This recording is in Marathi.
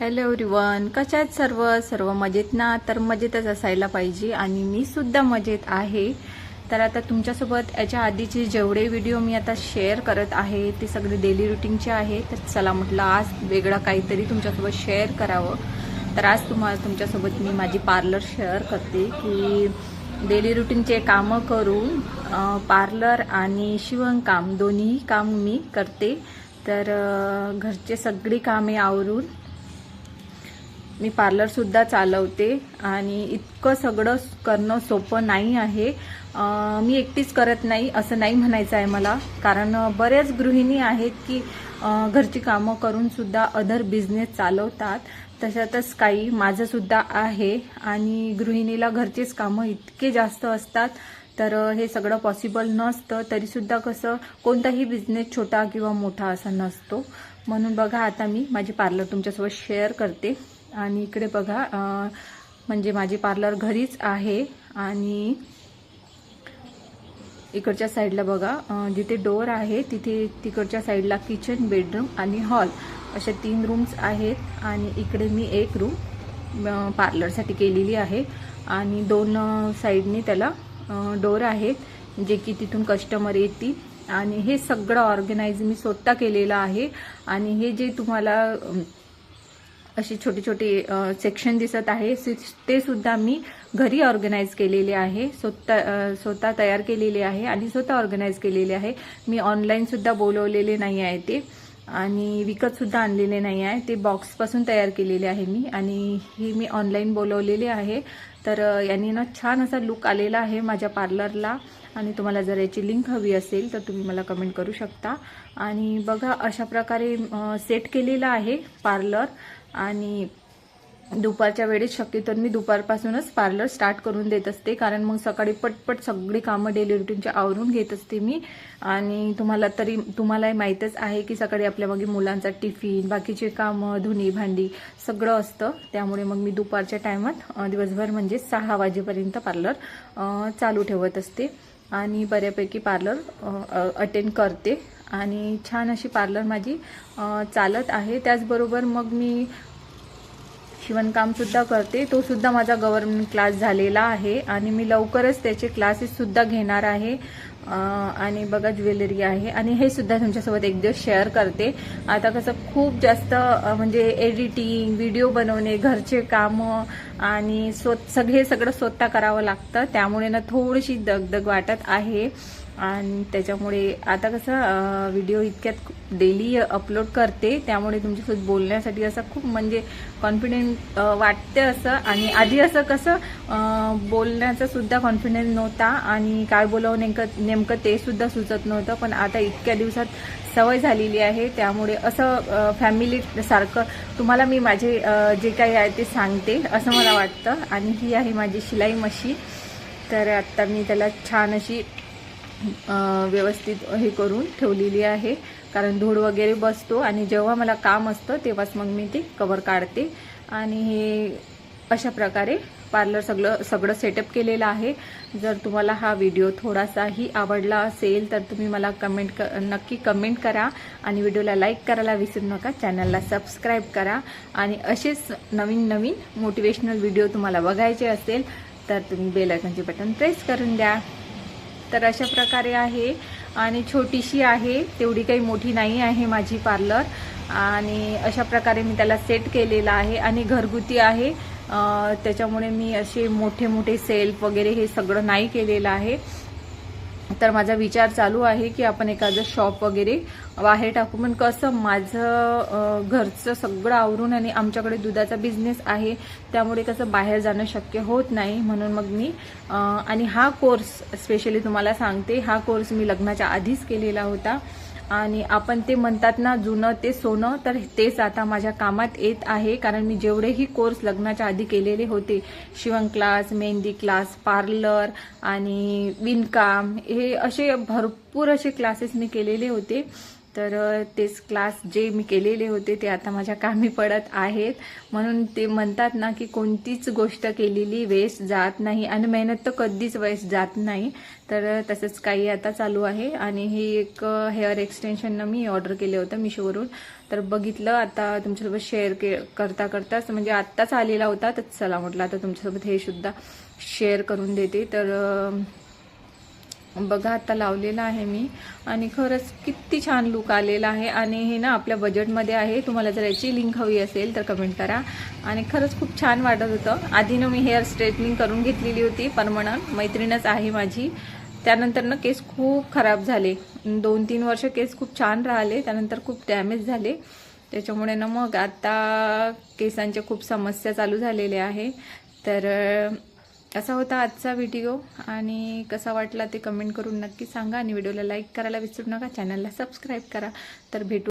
हॅलो एवरीवन कशा आहेत सर्व? सर्व मजेत ना? तर मजेतच असायला पाहिजे आणि मी सुद्धा मजेत आहे. तर आता तुमच्यासोबत याच्या आधीचे जेवढे व्हिडिओ मी आता शेअर करत आहे ते सगळे डेली रुटीनचे आहे. तर चला म्हटलं आज वेगळं काहीतरी तुमच्यासोबत शेअर करावं. तर आज तुम्हाला तुमच्यासोबत मी माझी पार्लर शेअर करते की डेली रुटीनचे कामं करून पार्लर आणि शिवणकाम दोन्ही काम मी करते. तर घरचे सगळी कामे आवरून मी पार्लरसुद्धा चालवते आणि इतकं सगळं करणं सोपं नाही आहे. मी एकटीच करत नाही असं नाही म्हणायचं आहे मला. कारण बऱ्याच गृहिणी आहेत की घरची कामं करूनसुद्धा अदर बिझनेस चालवतात. तशातच काही माझंसुद्धा आहे आणि गृहिणीला घरचेच कामं इतके जास्त असतात. तर हे सगळं पॉसिबल नसतं. तरीसुद्धा कसं कोणताही बिझनेस छोटा किंवा मोठा असा नसतो. म्हणून बघा आता मी माझी पार्लर तुमच्यासोबत शेअर करते. आणि इकडे बघा म्हणजे माझी पार्लर घरीच आहे आणि इकडच्या साईडला बघा जिथे डोअर आहे तिथे तिकडच्या साईडला किचन बेडरूम आणि हॉल अशा तीन रूम्स आहेत आणि इकडे मी एक रूम पार्लरसाठी केलेली आहे आणि दोन साईडने त्याला डोअर आहेत जे की तिथून कस्टमर येतील आणि हे सगळं ऑर्गनाईज मी स्वतः केलेलं आहे आणि हे जे तुम्हाला अशी छोटी छोटे छोटे सेक्शन दिसत आहे. ते सुद्धा मी घरी ऑर्गनाईज केलेले आहे. स्वतः स्वतः तयार केलेले आहे आणि स्वतः ऑर्गनाईज केलेले आहे. मी ऑनलाईनसुद्धा बोलवलेले नाही आहे ते. आणि विकतसुद्धा आणलेले नाही आहे. ते बॉक्सपासून तयार केलेले आहे मी. आणि ही मी ऑनलाईन बोलवलेले आहे. तर यांनी ना छान असा लुक आलेला आहे माझ्या पार्लरला आणि तुम्हाला जर याची लिंक हवी असेल तर तुम्ही मला कमेंट करू शकता. आणि बघा अशा प्रकारे सेट केलेला आहे पार्लर आणि दुपारच्या वेळेस शक्यतो मी दुपारपासूनच पार्लर स्टार्ट करून देत असते. कारण मग सकाळी पटपट सगळी कामं डेली रुटीनच्या आवरून घेत असते मी. आणि तुम्हाला तरी तुम्हालाही माहीतच आहे की सकाळी आपल्या मागे मुलांचा टिफिन बाकीचे कामं धुणी भांडी सगळं असतं. त्यामुळे मग मी दुपारच्या टायमात दिवसभर म्हणजे सहा वाजेपर्यंत पार्लर चालू ठेवत असते. आणि बऱ्यापैकी पार्लर अटेंड करते. आणि छान अशी पार्लर माझी चालत आहे. त्याचबरोबर मग मी शिवणकामसुद्धा करते. तो सुद्धा माझा गव्हर्नमेंट क्लास झालेला आहे. आणि मी लवकरच त्याचे क्लासेससुद्धा घेणार आहे. आणि बघा ज्वेलरी आहे. आणि हे सुद्धा तुमच्यासोबत एक दिवस शेअर करते. आता कसं खूप जास्त म्हणजे एडिटिंग व्हिडिओ बनवणे घरचे कामं आणि स्व सगळे सगळं स्वतः करावं लागतं. त्यामुळे ना थोडीशी दगदग वाटत आहे. आणि त्याच्यामुळे आता कसं व्हिडिओ इतक्यात डेली अपलोड करते त्यामुळे तुमच्यासोबत बोलण्यासाठी असं खूप म्हणजे कॉन्फिडेंट वाटते असं. आणि आधी असं कसं बोलण्याचा सुद्धा कॉन्फिडन्स नव्हता आणि काय बोलावं नेमकं नेमकं ते सुद्धा सुचत नव्हतं. पण आता इतक्या दिवसात सवय झालेली आहे त्यामुळे असं फॅमिली सारखं तुम्हाला मी माझे जे काही आहे ते सांगते असं मला वाटतं. आणि ही आहे माझी शिलाई मशीन. तर आत्ता मी त्याला छान अशी व्यवस्थित हे करून ठेवलेली आहे. कारण धूळ वगैरे बसतो आणि जेव्हा मला काम असतं तेव्हाच मग मी ते कवर काढते. आणि हे अशा प्रकारे पार्लर सगळं सगळं सेटअप केलेलं आहे. जर तुम्हाला हा व्हिडिओ थोडासाही आवडला असेल तर तुम्ही मला कमेंट क नक्की कमेंट करा. आणि व्हिडिओला लाईक करायला विसरू नका चॅनलला सबस्क्राईब करा. आणि असेच नवीन नवीन मोटिवेशनल व्हिडिओ तुम्हाला बघायचे असेल तर तुम्ही बेलायकनचे बटन प्रेस करून द्या. तर अशा प्रकारे आहे. आणि छोटीशी आहे तेवढी काही मोठी नाही आहे माझी पार्लर आणि अशा प्रकारे मी त्याला सेट केलेला आहे. आणि घरगुती आहे. त्याच्यामुळे मी असे मोठे मोठे सेल्फ वगैरे हे सगळं नाही केलेलं आहे. तर माझा विचार चालू आहे की आपण एखादं शॉप वगैरे बाहेर टाकू. पण कसं माझं घरचं सगळं आवरून आणि आमच्याकडे दुधाचा बिझनेस आहे त्यामुळे कसं बाहेर जाणं शक्य होत नाही. म्हणून मग मी आणि हा कोर्स स्पेशली तुम्हाला सांगते हा कोर्स मी लग्नाच्या आधीच केलेला होता. आणि आपण ते म्हणतात ना जुनं ते सोनं तर तेच आता माझ्या कामात येत आहे. कारण मी जेवढेही कोर्स लग्नाच्या आधी केलेले होते शिवण क्लास मेहंदी क्लास पार्लर आणि विणकाम हे असे भरपूर असे क्लासेस मी केलेले होते. तर तेच क्लास जे मी केलेले होते ते आता माझ्या कामी पडत आहेत. म्हणून ते म्हणतात ना की कोणतीच गोष्ट केलेली वेस्ट जात नाही आणि मेहनत तर कधीच वेस्ट जात नाही. तर तसंच काही आता चालू आहे. आणि हे एक हेअर एक्सटेन्शननं मी ऑर्डर केलं होतं मिशोवरून. तर बघितलं आता तुमच्यासोबत शेअर के करता करताच म्हणजे आत्ताच आलेला होता तर चला म्हटलं आता तुमच्यासोबत हे सुद्धा शेअर करून देते. तर बघा आता लावलेला आहे मी. आणि खरंच किती छान लुक आलेला आहे. आणि हे ना आपल्या बजेटमध्ये आहे. तुम्हाला जर याची लिंक हवी असेल तर कमेंट करा. आणि खरंच खूप छान वाटत होतं. आधीनं मी हेअर स्ट्रेटनिंग करून घेतलेली होती परमनंट मैत्रीणच आहे माझी. त्यानंतर ना केस खूप खराब झाले. दोन तीन वर्ष केस खूप छान राहिले. त्यानंतर खूप डॅमेज झाले. त्याच्यामुळे ना मग आता केसांच्या खूप समस्या चालू झालेल्या आहे. तर असा होता आजचा व्हिडिओ आणि कसा वाटला ते कमेंट करून नक्की सांगा आणि व्हिडिओला लाईक करायला विसरू नका चॅनलला सबस्क्राईब करा. तर भेटू.